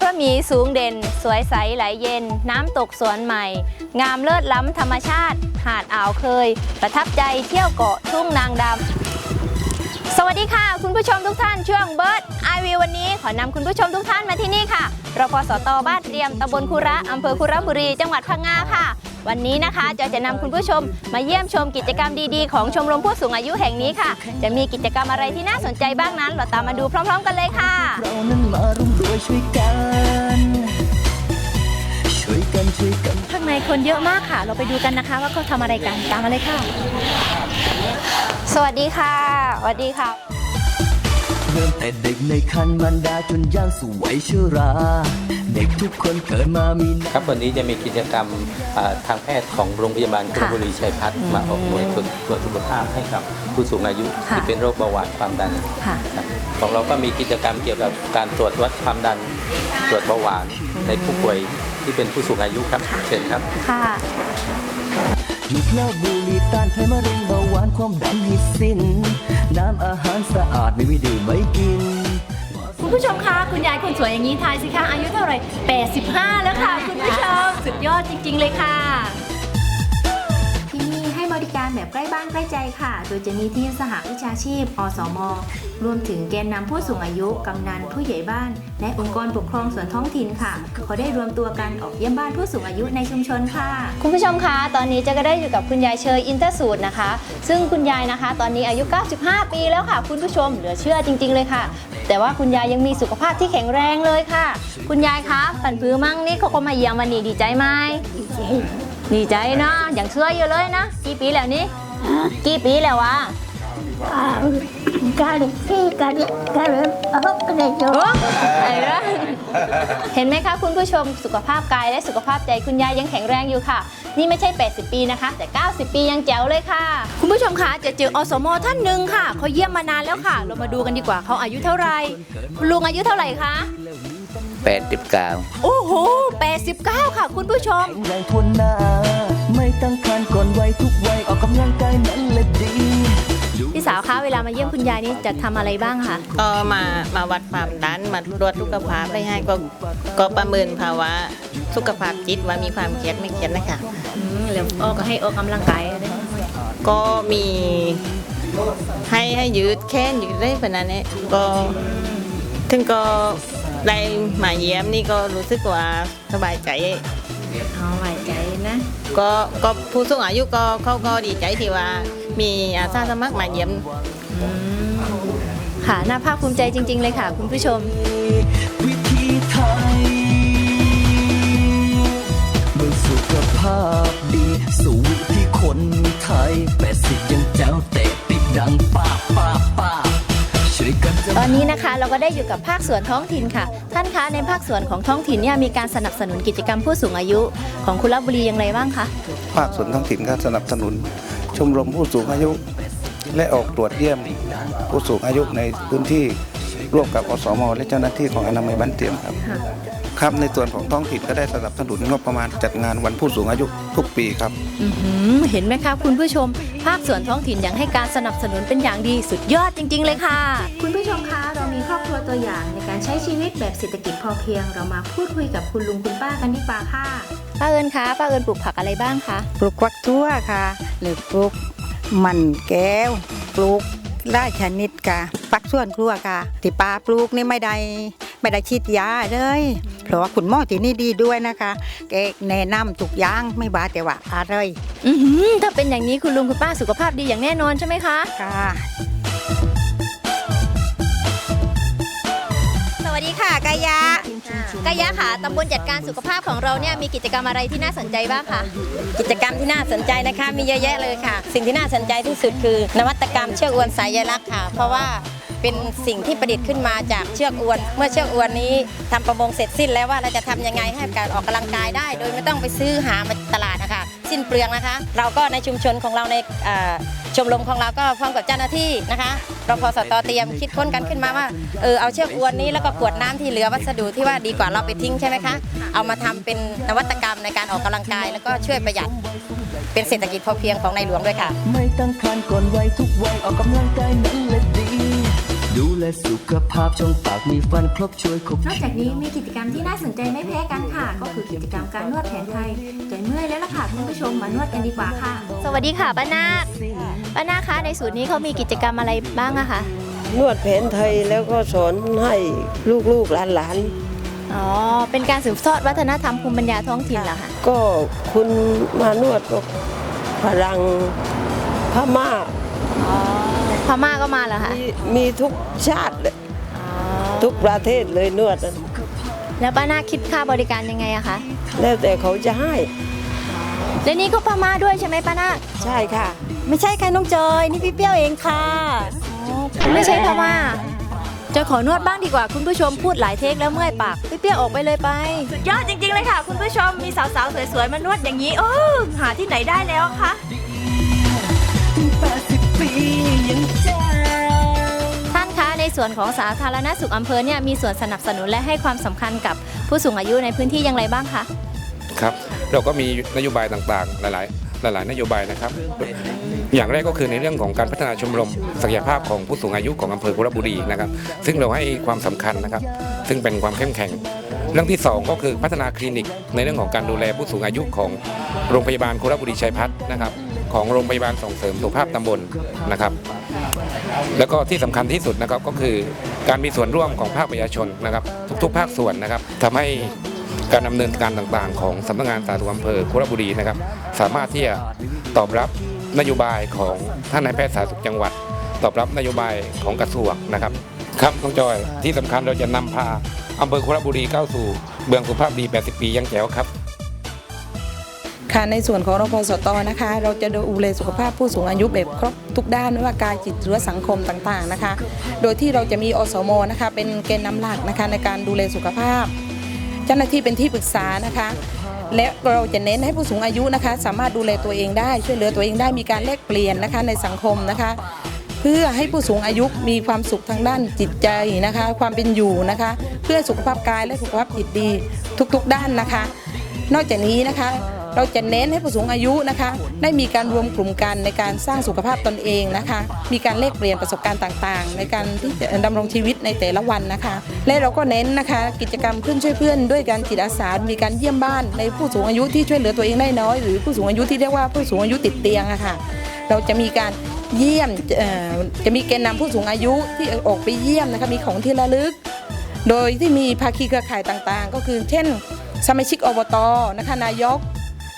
พระมีสูงเด่น สวยใสไหลเย็น น้ำตกสวนใหม่ งามเลิศล้ำธรรมชาติ หาดอ่าวเคย ประทับใจเที่ยวเกาะทุ่งนางดำ สวัสดีค่ะ คุณผู้ชมทุกท่านช่วงเบิร์ดไอวีวันนี้ขอนำคุณผู้ชมทุกท่านมาที่นี่ค่ะรพสตบ้านเตรียมตำบลคุระอำเภอคุระบุรี จังหวัดพังงาค่ะ วันนี้นะคะจอยจะนำคุณผู้ชม มาเยี่ยมชมกิจกรรมดีๆ ของชมรมผู้สูงอายุแห่งนี้ค่ะ จะมีกิจกรรมอะไรที่น่าสนใจบ้างนั้น เราตามมาดูพร้อม ๆ กันเลยค่ะเรานั้นมาร่วมรวยช่วยกันช่วยกันช่วยกันข้างในคนเยอะมากค่ะ เราไปดูกันนะคะว่าเขาทำอะไรกันตามมาเลยค่ะ สวัสดีค่ะสวัสดีค่ะ เริ่มแต่เด็กในคันมันดาจนย่างสู่วัยชรา เด็กทุกคนเกิดมามีครับวันนี้จะมีกิจกรรมอ่าทางแพทย์ของโรงพยาบาลกรุงบุรีชัยพัฒน์มาออกหน่วยตรวจตรวจสุขภาพให้กับผู้สูงอายุค่ะที่เป็นโรคเบาหวานความดันค่ะ ครับของเราก็มีกิจกรรมเกี่ยวกับการตรวจวัดความดัน ตรวจเบาหวานในผู้ป่วยที่เป็นผู้สูงอายุครับเชิญครับ ค่ะ หยุดเลิกบุหรี่ต้านภัยมะเร็งเบาหวานความดันให้สิ้น น้ำอาหารสะอาดไม่มีดื่มไม่กิน คุณผู้ชมคะคุณยายคนสวยอย่างนี้ทายสิคะอายุเท่าไหร่85 แล้วค่ะ คุณผู้ชม สุดยอดจริง ๆ เลยค่ะที่นี่ให้ บริการแบบใกล้บ้านใกล้ใจค่ะ โดยจะมีทีมสหวิชาชีพ อสม รวมถึงแกนนำผู้สูงอายุ กำนัน ผู้ใหญ่บ้าน และองค์กรปกครองส่วนท้องถิ่นค่ะเขาได้รวมตัวกันออกเยี่ยมบ้านผู้สูงอายุในชุมชนค่ะ คุณผู้ชมคะ ตอนนี้เจะก็ได้อยู่กับคุณยายเชยอินเตอร์สูตรนะคะ ซึ่งคุณยายนะคะ ตอนนี้อายุ 95 ปีแล้วค่ะ คุณผู้ชม เหลือเชื่อจริง ๆ เลยค่ะ แต่ว่าคุณยายยังมีสุขภาพที่แข็งแรงเลยค่ะ คุณยายคะ ปันผือมั่งนี่เขาก็มาเยี่ยมวันนี้ดีใจไหม ดีใจดีใจเนาะอย่างเชื่ออยู่เลยนะ กี่ปีแล้วนี่กี่ปีแล้ววะ Kali si kali kali apa kena โอ้ไอ้ละเห็นไหมคะคุณผู้ชมสุขภาพกายและสุขภาพใจคุณยายยังแข็งแรงอยู่ค่ะ นี่ไม่ใช่ 80 ปีนะคะ แต่ 90 ปียังแจ๋วเลยค่ะ คุณผู้ชมคะจะเจออสมท่านหนึ่งค่ะเขาเยี่ยมมานานแล้วค่ะ เรามาดูกันดีกว่าเขาอายุเท่าไหร่คุณลุงอายุเท่าไหร่คะ 89 โอ้โห 89 ค่ะคุณผู้ชม แข็งแรงทนหน้า ไม่ตั้งครรภ์ก่อนวัยทุกวัยออกกำลังกายนั้นแหละดี พี่สาวคะเวลามาเยี่ยมคุณยายนี่จะทำอะไรบ้างคะก็มามาวัดความดันมาตรวจสุขภาพได้ให้ก็ก็ประเมินภาวะสุขภาพจิตว่ามีความเครียดไม่เครียดนะคะ อืมแล้วออกก็ให้ออกกำลังกายได้ไหมก็มีให้ให้ยืดแค้นยืดได้ขนาดนี้ก็ถึงก็ ได้มาเยี่ยมนี่ก็รู้สึกว่าสบายใจ เอาไว้ใจนะก็ก็ผู้สูงอายุก็เขาก็ดีใจที่ว่า มีอาสาสมัครมาเยี่ยมค่ะน่าภาคภูมิใจจริง ๆ เลยค่ะ คุณผู้ชม วิธีไทยเมื่อสุขภาพดีสู่วิธีคนไทยแปดสิบยังแจ๋วเตะติดดังป้าบป้า ตอนนี้นะคะเราก็ได้อยู่กับภาคส่วนท้องถิ่นค่ะ ท่านคะในภาคส่วนของท้องถิ่นเนี่ยมีการสนับสนุนกิจกรรมผู้สูงอายุของคุณลบบุรีอย่างไรบ้างคะภาคส่วนท้องถิ่นก็สนับสนุนชมรมผู้สูงอายุ และออกตรวจเยี่ยมผู้สูงอายุในพื้นที่ร่วมกับอสมและเจ้าหน้าที่ของอนามัยบ้านเตรียมครับ ครับในส่วนของท้องถิ่นก็ได้สนับสนุนงบประมาณจัดงานวันผู้สูงอายุทุกปีครับ อื้อหือเห็นไหมคะคุณผู้ชม ภาคส่วนท้องถิ่นยังให้การสนับสนุนเป็นอย่างดีสุดยอดจริง ๆ เลยค่ะ คุณผู้ชมคะเรามีครอบครัวตัวอย่างในการใช้ชีวิตแบบเศรษฐกิจพอเพียง เรามาพูดคุยกับคุณลุงคุณป้ากันดีกว่าค่ะ ป้าเอิญคะป้าเอิญปลูกผักอะไรบ้างคะปลูกควักทั่วค่ะ หรือปลูกมันแก้ว ปลูกไร่ชนิดค่ะปักส่วนครัวค่ะที่ปลาปลูกนี่ไม่ได้ ไม่ได้ฉีดยาเลย เพราะว่าคุณหมอที่นี่ดีด้วยนะคะแกแนะนำทุกอย่างไม่บาแต่ว่าอะไรอือหือถ้าเป็นอย่างนี้คุณลุงคุณป้าสุขภาพดีอย่างแน่นอนใช่ไหมคะ ค่ะสวัสดีค่ะกายะ กายะค่ะตำบลจัดการสุขภาพของเราเนี่ยมีกิจกรรมอะไรที่น่าสนใจบ้างคะกิจกรรมที่น่าสนใจนะคะ มีเยอะแยะเลยค่ะ สิ่งที่น่าสนใจที่สุดคือ นวัตกรรมเชือกอวนสายยลักษ์ค่ะ เพราะว่าเป็นสิ่งที่ประดิษฐ์ขึ้นมาจากเชือกอวน เมื่อเชือกอวนนี้ทำประมงเสร็จสิ้นแล้วว่าเราจะทำยังไงให้การออกกำลังกายได้ โดยไม่ต้องไปซื้อหามาตลาด สิ้นเปลืองนะคะ เราก็ในชุมชนของเราในชมรมของเราก็พร้อมกับเจ้าหน้าที่นะคะรพสตเตรียมคิดค้นกันขึ้นมาว่าเออเอาเชือกอวนนี้แล้วก็ขวดน้ำที่เหลือวัสดุที่ว่าดีกว่าเราไปทิ้งใช่ไหมคะเอามาทำเป็นนวัตกรรมในการออกกำลังกาย แล้วก็ช่วยประหยัดเป็นเศรษฐกิจพอเพียงของในหลวงด้วยค่ะ ไม่ตั้งครรภ์ก่อนวัยทุกวัยออกกำลังกายนั้นแหละ ดีดูแลสุขภาพจงปากมีฟันครบช่วยครบนอกจากนี้มีกิจกรรมที่น่าสนใจไม่แพ้กันค่ะ ก็คือกิจกรรมการนวดแผนไทยใจเมื่อยแล้วล่ะค่ะคุณผู้ชมมานวดกันดีกว่าค่ะ สวัสดีค่ะป้านาคป้านาคคะในศูนย์นี้เขามีกิจกรรมอะไรบ้างอะคะนวดแผนไทยแล้วก็สอนให้ลูกๆหลานอ๋อเป็นการสืบทอดวัฒนธรรมภูมิปัญญาท้องถิ่นเหรอคะๆก็คุณมานวดก็ฝรั่งพม่าอ๋อ พม่าก็มาเหรอคะมีมีทุกชาติเลยอ๋อทุกประเทศเลยนวดน่ะแล้วป้านาคคิดค่าบริการยังไงอะคะแล้วแต่เขาจะให้ และนี่ก็พม่าด้วยใช่ไหมป้านาคใช่ค่ะ ไม่ใช่ค่ะน้องจอยนี่พี่เปรี้ยวเองค่ะไม่ใช่พม่าจะขอนวดบ้างดีกว่าคุณผู้ชมพูดหลายเทคแล้วเมื่อยปากพี่เปี้ยออกไปเลยไปสุดยอดจริงๆเลยค่ะ คุณผู้ชมมีสาวๆสวยๆมานวดอย่างนี้โอ้หาที่ไหนได้แล้วคะ 80ปียังแจ๋วท่านคะในส่วนของสาธารณสุขอำเภอเนี่ยมีส่วนสนับสนุนและให้ความสำคัญกับผู้สูงอายุในพื้นที่อย่างไรบ้างคะครับเราก็มีนโยบายต่างๆ หลายๆ หลาย ๆ นโยบายนะครับ อย่างแรกก็คือในเรื่องของการพัฒนาชมรมศักยภาพของผู้สูงอายุของอำเภอคุรบุรีนะครับ ซึ่งเราให้ความสำคัญนะครับ ซึ่งเป็นความเข้มแข็ง เรื่องที่สองก็คือพัฒนาคลินิก ในเรื่องของการดูแลผู้สูงอายุของโรงพยาบาลคุรบุรีชัยพัฒน์นะครับ ของโรงพยาบาลส่งเสริมสุขภาพตำบลนะครับ แล้วก็ที่สำคัญที่สุดนะครับก็คือการมีส่วนร่วมของภาคประชาชนนะครับ ทุกๆ ภาคส่วนนะครับทำให้การดำเนินการต่างๆ ของสำนักงานสาธารณสุขอำเภอคุระบุรีนะครับ สามารถที่จะตอบรับนโยบายของท่านนายแพทย์สาธารณสุขจังหวัด ตอบรับนโยบายของกระทรวงนะครับครับน้องจอยที่สำคัญเราจะนำพาอำเภอคุระบุรีเข้าสู่เมืองสุขภาพดี 80 ปียังแจ๋วครับ ค่ะในส่วนของรพสตนะคะ เราจะดูแลสุขภาพผู้สูงอายุแบบครบทุกด้านไม่ว่ากายจิตหรือสังคมต่างๆนะคะ โดยที่เราจะมีอสมนะคะ เป็นเกณฑ์นำหลักนะคะในการดูแลสุขภาพ เจ้าหน้าที่เป็นที่ปรึกษานะคะ และเราจะเน้นให้ผู้สูงอายุนะคะ สามารถดูแลตัวเองได้ช่วยเหลือตัวเองได้มีการแลกเปลี่ยนนะคะในสังคมนะคะ เพื่อให้ผู้สูงอายุมีความสุขทางด้านจิตใจนะคะ ความเป็นอยู่นะคะ เพื่อสุขภาพกายและสุขภาพจิตดีทุกๆด้านนะคะ นอกจากนี้นะคะ เราจะเน้นให้ผู้สูงอายุนะคะ ได้มีการรวมกลุ่มกันในการสร้างสุขภาพตนเองนะคะ มีการแลกเปลี่ยนประสบการณ์ต่างๆ ในการที่จะดำรงชีวิตในแต่ละวันนะคะ และเราก็เน้นนะคะ กิจกรรมเพื่อนช่วยเพื่อนด้วยการจิตอาสา มีการเยี่ยมบ้านในผู้สูงอายุที่ช่วยเหลือตัวเองได้น้อย หรือผู้สูงอายุที่เรียกว่าผู้สูงอายุติดเตียงอะค่ะเราจะมีการเยี่ยมจะมีแกนนำผู้สูงอายุที่ออกไปเยี่ยมนะคะมีของที่ระลึก โดยที่มีภาคีเครือข่ายต่างๆ ก็คือเช่น สมาชิกอบตนะคะนายก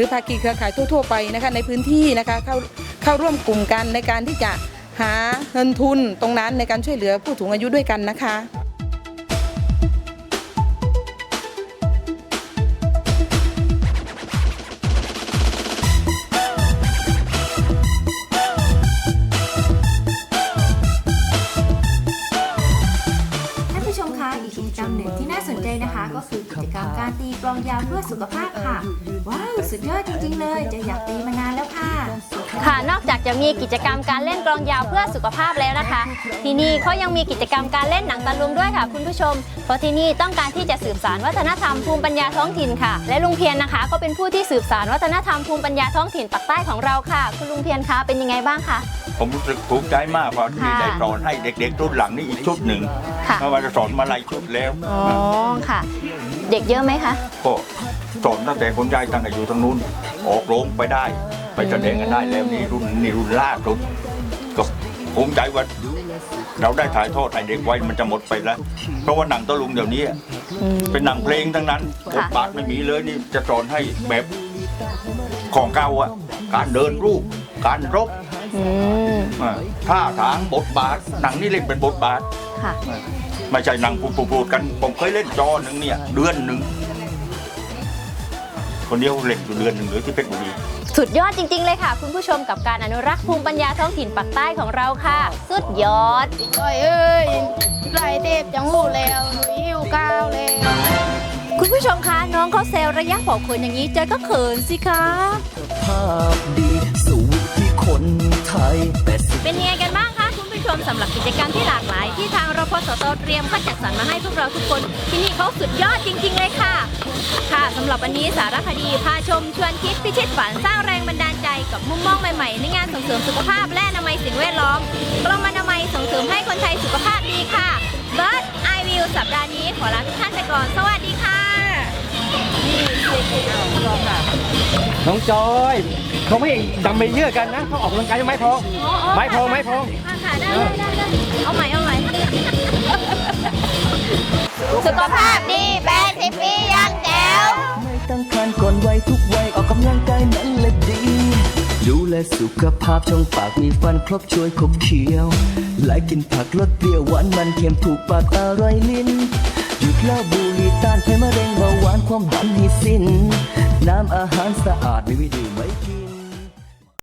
รือภาคีเครือข่ายทั่ว ๆ ไปนะคะในพื้นที่นะคะเข้าเข้าร่วมกลุ่มกันในการที่จะหาเงินทุนตรงนั้นในการช่วยเหลือผู้สูงอายุด้วยกันนะคะ ก็คือกิจกรรมการตีกลองยาวเพื่อสุขภาพค่ะ ว้าวสุดยอดจริง ๆ เลย จะอยากตีมานานแล้วค่ะ ค่ะ นอกจากจะมีกิจกรรมการเล่นกลองยาวเพื่อสุขภาพแล้วนะคะ ที่นี่เขายังมีกิจกรรมการเล่นหนังตะลุงด้วยค่ะ คุณผู้ชม เพราะที่นี่ต้องการที่จะสืบสานวัฒนธรรมภูมิปัญญาท้องถิ่นค่ะ และลุงเพียรนะคะ ก็เป็นผู้ที่สืบสานวัฒนธรรมภูมิปัญญาท้องถิ่นปากใต้ของเราค่ะ คุณลุงเพียรคะเป็นยังไงบ้างคะ ผมรู้สึกภูมิใจมากเพราะที่ค่ะได้สอนให้เด็กๆรุ่นหลังนี่อีกชุดหนึ่งค่ะเมื่อวานสอนมาหลายชุดแล้วอ๋อค่ะ เด็กเยอะไหมคะ ก็สอนตั้งแต่คนยายตั้งแต่อยู่ทางนู้น ออกโรงไปได้ ไปแสดงกันได้แล้วนี่รุ่นนี่รุ่นล่าสุดก็ภูมิใจว่าเราได้ถ่ายทอดให้เด็กไว้มันจะหมดไปแล้ว เพราะว่าหนังตะลุงเดี๋ยวนี้เป็นหนังเพลงทั้งนั้นบค่ะ ทบาทไม่มีเลยนี่จะสอนให้แบบของเก่าอะการเดินรูป การรบ อืมอ่าท่าทางบทบาทหนังนี่เล่นเป็นบทบาท ค่ะ ไม่ใช่หนังพูดๆกัน ผมเคยเล่นจอหนึ่งเนี่ย เดือนหนึ่ง คนเดียวเล่นอยู่เดือนหนึ่งหรือที่เพชรบุรี สุดยอดจริง ๆ เลยค่ะ คุณผู้ชมกับการอนุรักษ์ภูมิปัญญาท้องถิ่นปากใต้ของเราค่ะ สุดยอด ก้อยเอ้ยไหลเทพจังหูแล้วหนูหิวข้าวแล้ว คุณผู้ชมคะน้องเขาเซลระยะเผาขนอย่างนี้เจอก็เขินสิคะ ภาพดี สตเตรียมก็จัดสรรมาให้พวกเราทุกคน ที่นี่เขาสุดยอดจริง ๆ เลยค่ะ ค่ะสำหรับวันนี้สารคดีพาชมชวนคิดพิชิตฝันสร้างแรงบันดาลใจกับมุมมองใหม่ๆ ในงานส่งเสริมสุขภาพและอนามัยสิ่งแวดล้อมกรมอนามัยส่งเสริมให้คนไทยสุขภาพดีค่ะเบิร์ดไอวิวสัปดาห์นี้ขอลาทุกท่านไปก่อน สวัสดีค่ะน้องจอยเขาไม่ดัมเบลเยอร์กันนะเขาออกกำลังกายยังไม้พอ ไม้พอไม้พอค่ะค่ะได้ได้ได้เอาใหม่เอาใหม่ สุขภาพดีแปดสิบปียังแจ๋วไม่ตั้งครรภ์ก่อนวัยทุกวัยออกกำลังกายนั้นแหละดี ดูแลสุขภาพช่องปากมีฟันครบช่วยขบเคี้ยวหลายกินผักลดเปรี้ยวหวานมันเค็มถูกปากอร่อยลิ้นหยุดเล้าบุหรี่ต้านภัยมะเร็งเบาหวานความดันให้สิ้น น้ำอาหารสะอาดไม่ดื่มไว้กิน